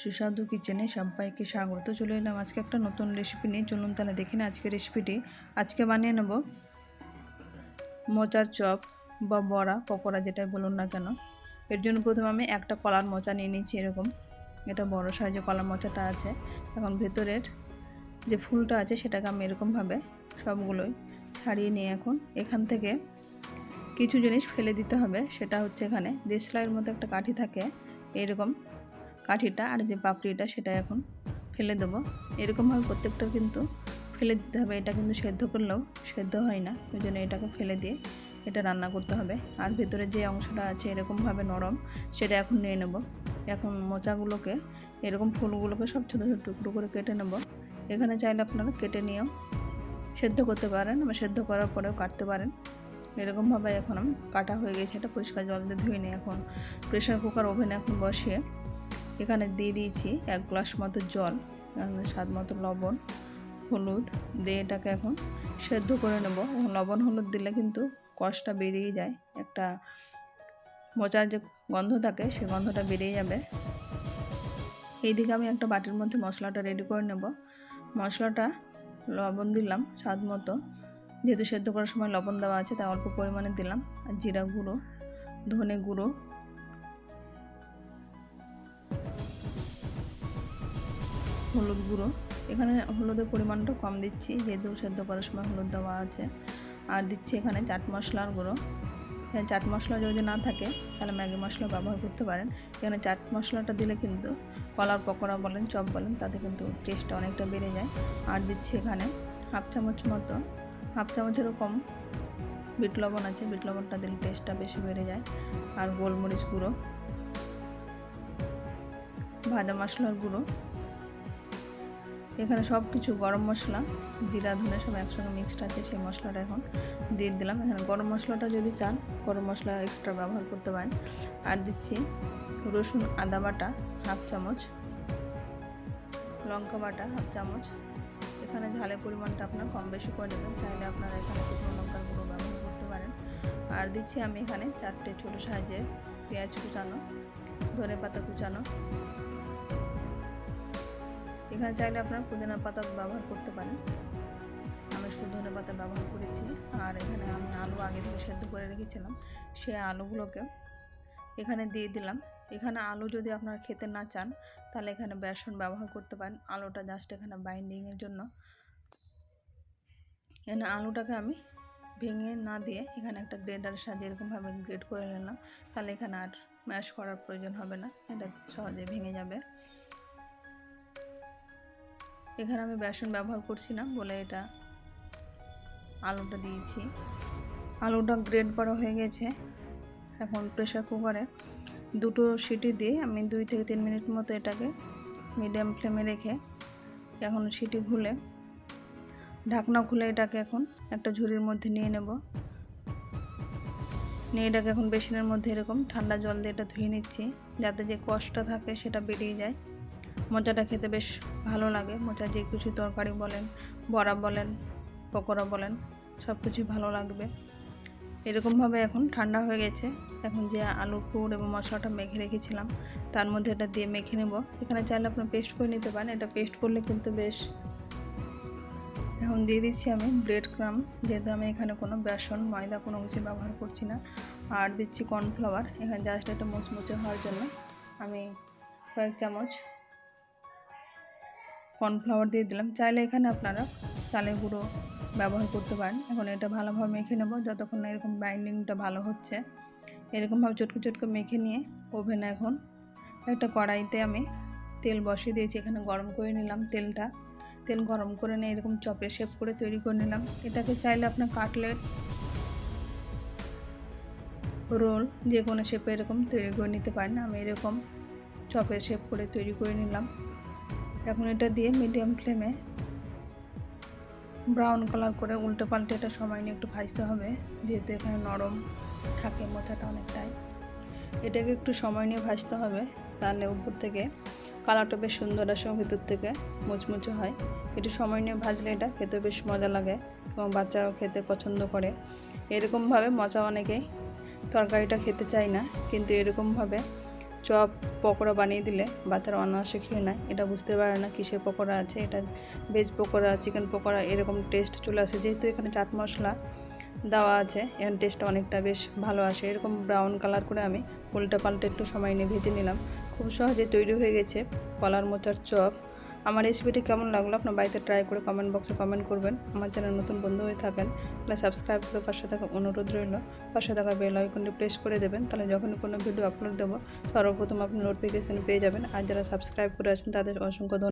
সুস্বাদু কিচেনে সবাইকে স্বাগত। চলে এলাম আজকে একটা নতুন রেসিপি নিয়ে। চলুন তাহলে দেখে নিই আজকে রেসিপিটি আজকে বানিয়ে নেব মোচার চপ বা বড়া, পকোড়া যেটাই বলুন না কেন। এর জন্য প্রথমে আমি একটা কলার মোচা নিয়ে নিচ্ছি এরকম। এটা বড় সাইজে কলার মোচাটা আছে এখন ভেতরের যে ফুলটা আছে সেটাকে আমি এরকমভাবে সবগুলোই ছাড়িয়ে নিয়ে এখন এখান থেকে কিছু জিনিস ফেলে দিতে হবে। সেটা হচ্ছে এখানে দেশলাইয়ের মতো একটা কাঠি থাকে, এরকম কাঠিটা আর যে পাপড়িটা সেটা এখন ফেলে দেবো। এরকমভাবে প্রত্যেকটা কিন্তু ফেলে দিতে হবে। এটা কিন্তু সেদ্ধ করলেও সেদ্ধ হয় না। ওই জন্য এটাকে ফেলে দিয়ে এটা রান্না করতে হবে। আর ভেতরে যে অংশটা আছে এরকমভাবে নরম, সেটা এখন নিয়ে নেব। এখন মোচাগুলোকে, এরকম ফুলগুলোকে সব ছোটো ছোটো টুকরো করে কেটে নেব। এখানে চাইলে আপনারা কেটে নিয়েও সেদ্ধ করতে পারেন বা সেদ্ধ করার পরেও কাটতে পারেন। এরকমভাবে এখন কাটা হয়ে গেছে। এটা পরিষ্কার জল দিয়ে ধুয়ে নিই এখন প্রেশার কুকার ওভেনে এখন বসিয়ে এখানে দিয়ে দিয়েছি এক গ্লাস মতো জল স্বাদ মতো লবণ, হলুদ, দিয়ে এটাকে এখন সেদ্ধ করে নেব। লবণ হলুদ দিলে কিন্তু কষটা বেরিয়ে যায়। একটা মোচার যে গন্ধ থাকে, সে গন্ধটা বেরিয়ে যাবে। এইদিকে আমি একটা বাটির মধ্যে মশলাটা রেডি করে নেব। মশলাটা লবণ দিলাম স্বাদ মতো। যেহেতু সেদ্ধ করার সময় লবণ দেওয়া আছে, তাই অল্প পরিমাণে দিলাম। আর জিরা গুঁড়ো, ধনে গুঁড়ো হলুদ গুঁড়ো। এখানে হলুদের পরিমাণটা কম দিচ্ছি, যেহেতু সেদ্ধ করার সময় হলুদ দেওয়া আছে। আর দিচ্ছি এখানে চাট মশলার গুঁড়ো। এখানে চাট মশলা যদি না থাকে, তাহলে ম্যাগি মশলা ব্যবহার করতে পারেন। এখানে চাট মশলাটা দিলে কিন্তু কলার পকোড়া বলেন, চপ বলেন, তাতে কিন্তু টেস্টটা অনেকটা বেড়ে যায়। আর দিচ্ছি এখানে হাফ চামচ মতো, হাফ চামচেরও কম বিট লবণ আছে, বিট লবণটা দিলে টেস্টটা বেশি বেড়ে যায়। আর গোলমরিচ গুঁড়ো ভাজা মশলার গুঁড়ো। এখানে সব কিছু গরম মশলা, জিরা, ধনে সব একসঙ্গে মিক্সড আছে, সেই মশলাটা এখন দিয়ে দিলাম। এখানে গরম মশলাটা যদি চান, গরম মশলা এক্সট্রা ব্যবহার করতে পারেন। আর দিচ্ছি রসুন, আদা বাটা, হাফ চামচ, লঙ্কা বাটা, হাফ চামচ। এখানে ঝালের পরিমাণটা আপনার কম বেশি করে নেবেন, চাইলে আপনারা এখানে শুকনো লঙ্কার গুঁড়ো ব্যবহার করতে পারেন। আর দিচ্ছি আমি এখানে চারটে ছোটো সাইজের পেঁয়াজ কুচানো ধনে পাতা কুচানো এখানে চাইলে আপনারা পুদিনা পাতা ব্যবহার করতে পারেন। আমি ধনে পাতা ব্যবহার করেছি। আর এখানে আমি আলু আগে থেকে সেদ্ধ করে রেখেছিলাম। সেই আলুগুলোকে এখানে দিয়ে দিলাম। এখানে আলু যদি আপনারা খেতে না চান, তাহলে এখানে বেসন ব্যবহার করতে পারেন। আলুটা জাস্ট এখানে বাইন্ডিংয়ের জন্য। এখানে আলুটাকে আমি ভেঙে না দিয়ে এখানে একটা গ্রেডার সাজিয়ে এরকমভাবে গ্রেড করে নিলাম। তাহলে এখানে আর ম্যাশ করার প্রয়োজন হবে না। এটা সহজে ভেঙে যাবে। এখানে আমি বেসন ব্যবহার করছি না বলে এটা আলুটা দিয়েছি। আলুটা গ্রেড করা হয়ে গেছে এখন প্রেশার কুকারে। দুটো সিটি দিয়ে আমি দুই থেকে তিন মিনিট মতো এটাকে মিডিয়াম ফ্লেমে রেখে এখন সিটি খুলে ঢাকনা খুলে এটাকে এখন একটা ঝুড়ির মধ্যে নিয়ে নেব। নিয়ে এটাকে এখন বেসিনের মধ্যে এরকম ঠান্ডা জল দিয়ে এটা ধুয়ে নিচ্ছি যাতে যে কষ্টটা থাকে সেটা বেরিয়ে যায়। মোচাটা খেতে বেশ ভালো লাগে। মোচা যে কিছু তরকারি বলেন, বড়া বলেন, পকোড়া বলেন সব কিছুই ভালো লাগবে। এরকমভাবে এখন ঠান্ডা হয়ে গেছে। এখন যে আলু, পুর এবং মশলাটা মেখে রেখেছিলাম, তার মধ্যে এটা দিয়ে মেখে নেব। এখানে চাইলে আপনার পেস্ট করে নিতে পারেন। এটা পেস্ট করলে কিন্তু বেশ এখন দিয়ে দিচ্ছি আমি ব্রেড ক্রামস। যেহেতু আমি এখানে কোনো বেসন, ময়দা কোনো কিছু ব্যবহার করছি না। আর দিচ্ছি কর্নফ্লাওয়ার। এখানে জাস্ট এটা মুচমুচে হওয়ার জন্য আমি কয়েক চামচ কর্নফ্লাওয়ার দিয়ে দিলাম। চাইলে এখানে আপনারা চালের গুঁড়ো ব্যবহার করতে পারেন। এখন এটা ভালোভাবে মেখে নেব। যতক্ষণ না এরকম বাইন্ডিংটা ভালো হচ্ছে। এরকমভাবে চটকো চটকো মেখে নিয়ে ওভেনে এখন একটা কড়াইতে আমি তেল বসিয়ে দিয়েছি। এখানে গরম করে নিলাম তেলটা। তেল গরম করে নিয়ে এরকম চপের শেপ করে তৈরি করে নিলাম। এটাকে চাইলে আপনার কাটলেট রোল যে কোনো শেপে এরকম তৈরি করে নিতে পারেন। আমি এরকম চপের শেপ করে তৈরি করে নিলাম। এখন এটা দিয়ে মিডিয়াম ফ্লেমে ব্রাউন কালার করে উল্টে পাল্টে এটা সময় নিয়ে একটু ভাজতে হবে, যেহেতু এখানে নরম থাকে, মোচাটা অনেকটাই। এটাকে একটু সময় নিয়ে ভাজতে হবে, তাহলে উপর থেকে কালারটা বেশ সুন্দর আসে ভেতর থেকে মুচমুচে হয়। একটু সময় নিয়ে ভাজলে এটা খেতে বেশ মজা লাগে এবং বাচ্চারাও খেতে পছন্দ করে। এরকমভাবে মজা অনেকেই তরকারিটা খেতে চায় না, কিন্তু এরকমভাবে চপ, পকোড়া বানিয়ে দিলে বাচ্চারা অনায়াসে খেয়ে নেয়। এটা বুঝতে পারে না কিসের পকোড়া আছে, এটা ভেজ পকোড়া চিকেন পকোড়া, এরকম টেস্ট চলে আসে। যেহেতু এখানে চাট মশলা দেওয়া আছে, এখানে টেস্টটা অনেকটা বেশ ভালো আসে। এরকম ব্রাউন কালার করে আমি উল্টা পাল্টা একটু সময় নিয়ে ভেজে নিলাম। খুব সহজে তৈরি হয়ে গেছে কলার মোচার চপ। আমার রেসিপিটি কেমন লাগল আপনার বাড়িতে ট্রাই করে কমেন্ট বক্সে কমেন্ট করবেন। আমার চ্যানেল নতুন বন্ধু হয়ে থাকেন, তাহলে সাবস্ক্রাইব করে পাশে থাকা অনুরোধ রইল। পাশে থাকা বেল আইকনটি প্রেস করে দেবেন, তাহলে যখনই কোনো ভিডিও আপলোড দেবো, সর্বপ্রথম আপনি নোটিফিকেশান পেয়ে যাবেন। আর যারা সাবস্ক্রাইব করে আছেন, তাদের অসংখ্য